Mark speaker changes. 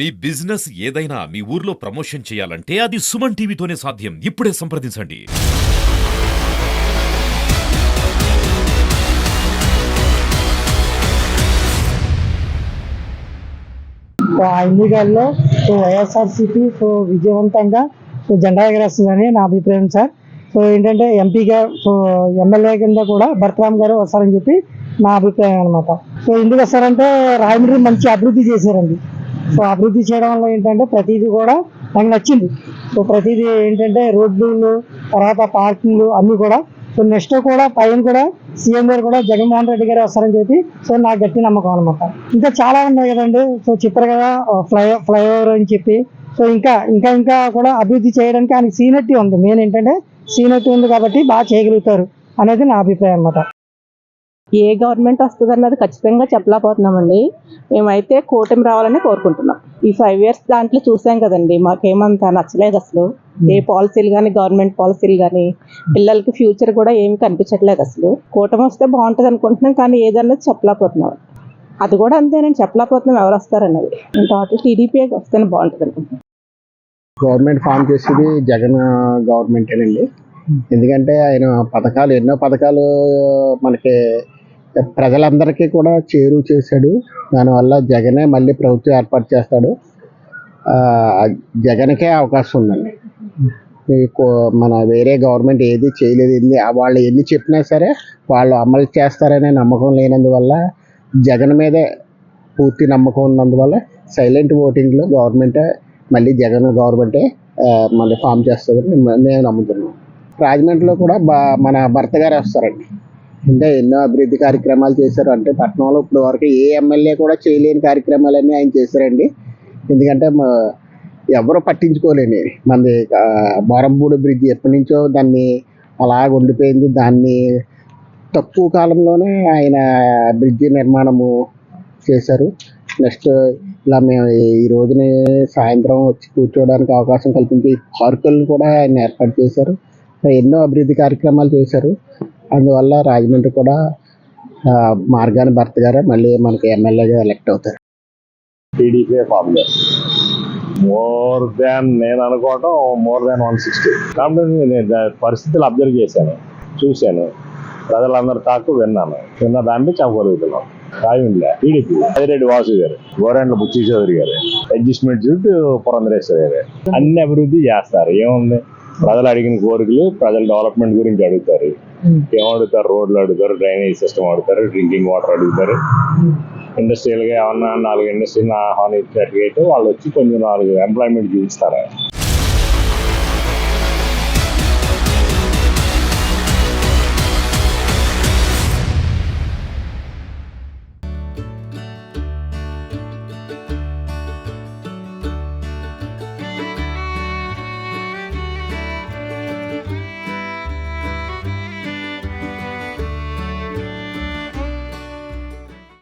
Speaker 1: మీ business ఏదైనా మీ ఊర్లో promotion చేయాలంటే అది సుమన్ టీవీతోనే సాధ్యం. ఇప్పుడే సంప్రదించండి.
Speaker 2: సో ఆ ఎన్నికల్లో సో వైఎస్ఆర్సీపీ సో విజయవంతంగా సో జెండా ఎగరేస్తుందని నా అభిప్రాయం సార్. సో ఏంటంటే ఎంపీగా సో ఎమ్మెల్యే కింద కూడా భరతరామ్ గారు వస్తారని చెప్పి నా అభిప్రాయం అనమాట సో ఎందుకు వస్తారంటే రాజమండ్రి మంచి అభివృద్ధి చేశారండి. సో అభివృద్ధి చేయడం వల్ల ఏంటంటే ప్రతిదీ కూడా నాకు నచ్చింది. సో ప్రతిదీ ఏంటంటే రోడ్లు తర్వాత పార్కింగ్లు అన్నీ కూడా. సో నెక్స్ట్ కూడా పైన కూడా సీఎం గారు కూడా జగన్మోహన్ రెడ్డి గారు వస్తారని చెప్పి సో నాకు గట్టి నమ్మకం అనమాట ఇంకా చాలా ఉన్నాయి కదండి. సో చెప్పారు కదా ఫ్లై ఫ్లైఓవర్ అని చెప్పి. సో ఇంకా ఇంకా ఇంకా కూడా అభివృద్ధి చేయడానికి ఆయనకి సీనియర్టీ ఉంది. మెయిన్ ఏంటంటే సీనియర్టీ ఉంది కాబట్టి బాగా చేయగలుగుతారు అనేది నా అభిప్రాయం అనమాట
Speaker 3: ఏ గవర్నమెంట్ వస్తుంది అన్నది ఖచ్చితంగా చెప్పలేకపోతున్నామండి. మేమైతే కూటమి రావాలని కోరుకుంటున్నాం. ఈ ఫైవ్ ఇయర్స్ దాంట్లో చూసాం కదండి మాకేమంత నచ్చలేదు అసలు. ఏ పాలసీలు కానీ గవర్నమెంట్ పాలసీలు కానీ పిల్లలకి ఫ్యూచర్ కూడా ఏమి కనిపించట్లేదు అసలు. కూటమి వస్తే బాగుంటుంది అనుకుంటున్నాం కానీ ఏదన్నది చెప్పలేకపోతున్నాం. అది కూడా అంతేనండి చెప్పలేకపోతున్నాం ఎవరు వస్తారన్నది. టోటల్ టీడీపీ వస్తేనే బాగుంటుంది అనుకుంటున్నాం.
Speaker 4: గవర్నమెంట్ ఫామ్ చేసేది జగన్ గవర్నమెంటేనండి ఎందుకంటే ఆయన పథకాలు ఎన్నో పథకాలు మనకి ప్రజలందరికీ కూడా చేరువ చేశాడు. దానివల్ల జగనే మళ్ళీ ప్రభుత్వం ఏర్పాటు చేస్తాడు. జగన్కే అవకాశం ఉందండి. కో- మన వేరే గవర్నమెంట్ ఏది చేయలేదు ఎన్ని వాళ్ళు ఎన్ని చెప్పినా సరే వాళ్ళు అమలు చేస్తారనే నమ్మకం లేనందువల్ల జగన్ మీదే పూర్తి నమ్మకం ఉన్నందువల్ల సైలెంట్ ఓటింగ్లో గవర్నమెంటే మళ్ళీ జగన్ గవర్నమెంటే మళ్ళీ ఫామ్ చేస్తుందని మేము- మేము నమ్ముతున్నాం. రాజమండ్రిలో కూడా బా మన భర్త గారు వస్తారండి. అంటే ఎన్నో అభివృద్ధి కార్యక్రమాలు చేశారు. అంటే పట్టణంలో ఇప్పుడు వరకు ఏ ఎమ్మెల్యే కూడా చేయలేని కార్యక్రమాలన్నీ ఆయన చేశారండి. ఎందుకంటే మా- ఎవరు పట్టించుకోలేని. మనది ఆ, బోరంపూడి బ్రిడ్జ్ ఎప్పటి నుంచో దాన్ని అలాగ ఉండిపోయింది. దాన్ని తక్కువ కాలంలోనే ఆయన బ్రిడ్జి నిర్మాణము చేశారు. నెక్స్ట్ ఇలా మేము ఈ రోజున సాయంత్రం వచ్చి కూర్చోవడానికి అవకాశం కల్పించి పార్కులను కూడా ఆయన ఏర్పాటు చేశారు. ఎన్నో అభివృద్ధి కార్యక్రమాలు చేశారు. అందువల్ల రాజమండ్రి కూడా మార్గాన్ని మార్గాని భర్త గారే మళ్ళీ మనకి ఎమ్మెల్యేగా ఎలక్ట్ అవుతారు.
Speaker 5: టీడీపీ ఫామ్ మోర్ దాన్ నేను అనుకోవటం మోర్ దాన్ వన్ సిక్స్టీ కాబట్టి నేను పరిస్థితులు అబ్జర్వ్ చేశాను చూశాను. ప్రజలందరి తాకు విన్నాను. విన్న దాన్ని చంపగలుగుతున్నాం రాజమండ్రి టీడీపీ అదిరెడ్డి వాసు గారు గోరెండ్ల బుచ్చి చౌదరి గారు. అడ్జస్ట్మెంట్ చుట్టూ పురంధరేశ్వరి గారు. అన్ని అభివృద్ధి చేస్తారు. ఏముంది? ప్రజలు అడిగిన కోరికలు ప్రజల డెవలప్మెంట్ గురించి అడుగుతారు. ఏమడుగుతారు? రోడ్లు అడుగుతారు డ్రైనేజ్ సిస్టమ్ అడుగుతారు డ్రింకింగ్ వాటర్ అడుగుతారు. ఇండస్ట్రియల్గా ఏమన్నా నాలుగు ఇండస్ట్రీని ఆహ్వానించినట్టుగా అయితే వాళ్ళు వచ్చి కొంచెం నాలుగు ఎంప్లాయ్మెంట్ చూపిస్తారు?